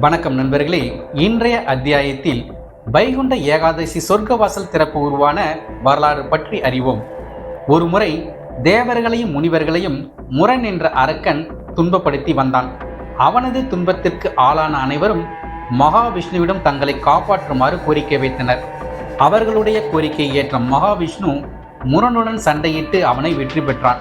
வணக்கம் நண்பர்களே. இன்றைய அத்தியாயத்தில் வைகுண்ட ஏகாதசி சொர்க்கவாசல் திறப்பு உருவான வரலாறு பற்றி அறிவோம். ஒருமுறை தேவர்களையும் முனிவர்களையும் முரண் என்ற அரக்கன் துன்பப்படுத்தி வந்தான். அவனது துன்பத்திற்கு ஆளான அனைவரும் மகாவிஷ்ணுவிடம் தங்களை காப்பாற்றுமாறு கோரிக்கை வைத்தனர். அவர்களுடைய கோரிக்கையை ஏற்ற மகாவிஷ்ணு முரணுடன் சண்டையிட்டு அவனை வெற்றி பெற்றான்.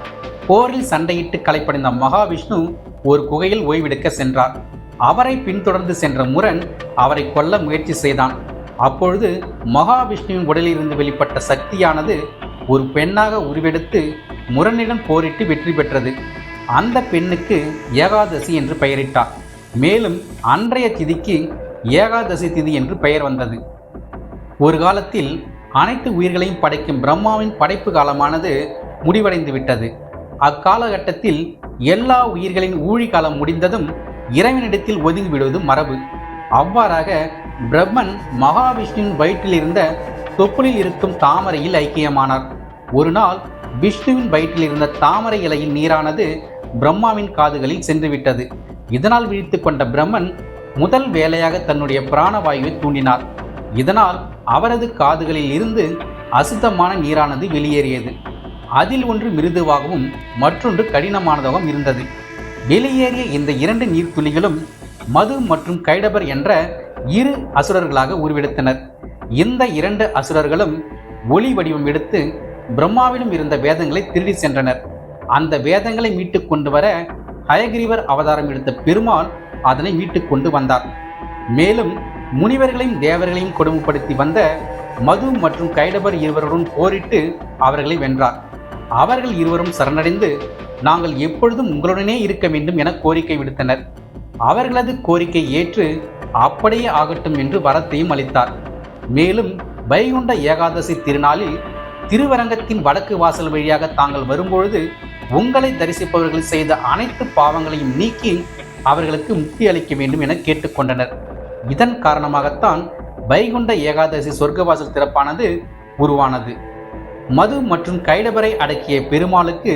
போரில் சண்டையிட்டு களைப்படைந்த மகாவிஷ்ணு ஒரு குகையில் ஓய்வெடுக்க சென்றார். அவரை பின்தொடர்ந்து சென்ற முரண் அவரை கொல்ல முயற்சி செய்தான். அப்பொழுது மகாவிஷ்ணுவின் உடலிலிருந்து வெளிப்பட்ட சக்தியானது ஒரு பெண்ணாக உருவெடுத்து முரணிடம் போரிட்டு வெற்றி பெற்றது. அந்த பெண்ணுக்கு ஏகாதசி என்று பெயரிட்டார். மேலும் அன்றைய திதிக்கு ஏகாதசி திதி என்று பெயர் வந்தது. ஒரு காலத்தில் அனைத்து உயிர்களையும் படைக்கும் பிரம்மாவின் படைப்பு காலமானது முடிவடைந்து விட்டது அக்காலகட்டத்தில் எல்லா உயிர்களின் ஊழி காலம் முடிந்ததும் இறைவனிடத்தில் ஒதுங்கி விடுவது மரபு. அவ்வாறாக பிரம்மன் மகாவிஷ்ணுவின் வயிற்றில் இருந்த தொப்புளில் இருக்கும் தாமரையில் ஐக்கியமானார். ஒரு நாள் விஷ்ணுவின் வயிற்றில் இருந்த தாமரை இலையின் நீரானது பிரம்மாவின் காதுகளில் சென்றுவிட்டது. இதனால் விழித்து கொண்ட பிரம்மன் முதல் வேலையாக தன்னுடைய பிராணவாயுவை தூண்டினார். இதனால் அவரது காதுகளில் இருந்து அசுத்தமான நீரானது வெளியேறியது. அதில் ஒன்று மிருதுவாகவும் மற்றொன்று கடினமானதாகவும் இருந்தது. வெளியேறிய இந்த இரண்டு நீர்த்துளிகளும் மது மற்றும் கைடபர் என்ற இரு அசுரர்களாக உருவெடுத்தனர். இந்த இரண்டு அசுரர்களும் ஒளி வடிவம் எடுத்து பிரம்மாவிடம் இருந்த வேதங்களை திருடி சென்றனர். அந்த வேதங்களை மீட்டு கொண்டு வர ஹயகிரீவர் அவதாரம் எடுத்த பெருமாள் அதனை மீட்டு கொண்டு வந்தார். மேலும் முனிவர்களையும் தேவர்களையும் கொடுமைப்படுத்தி வந்த மது மற்றும் கைடபர் இருவருடன் போரிட்டு அவர்களை வென்றார். அவர்கள் இருவரும் சரணடைந்து நாங்கள் எப்பொழுதும் உங்களுடனே இருக்க வேண்டும் என கோரிக்கை விடுத்தனர். அவர்களது கோரிக்கை ஏற்று அப்படியே ஆகட்டும் என்று வரத்தையும் அளித்தார். மேலும் வைகுண்ட ஏகாதசி திருநாளில் திருவரங்கத்தின் வடக்கு வாசல் வழியாக தாங்கள் வரும்பொழுது உங்களை தரிசிப்பவர்கள் செய்த அனைத்து பாவங்களையும் நீக்கி அவர்களுக்கு முக்தி அளிக்க வேண்டும் என கேட்டுக்கொண்டனர். இதன் காரணமாகத்தான் வைகுண்ட ஏகாதசி சொர்க்கவாசல் திறப்பானது உருவானது. மது மற்றும் கைடபரை அடக்கிய பெருமாளுக்கு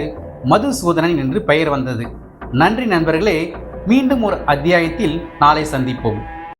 மதுசூதனன் என்று பெயர் வந்தது. நன்றி நண்பர்களே மீண்டும் ஒரு அத்தியாயத்தில் நாளை சந்திப்போம்.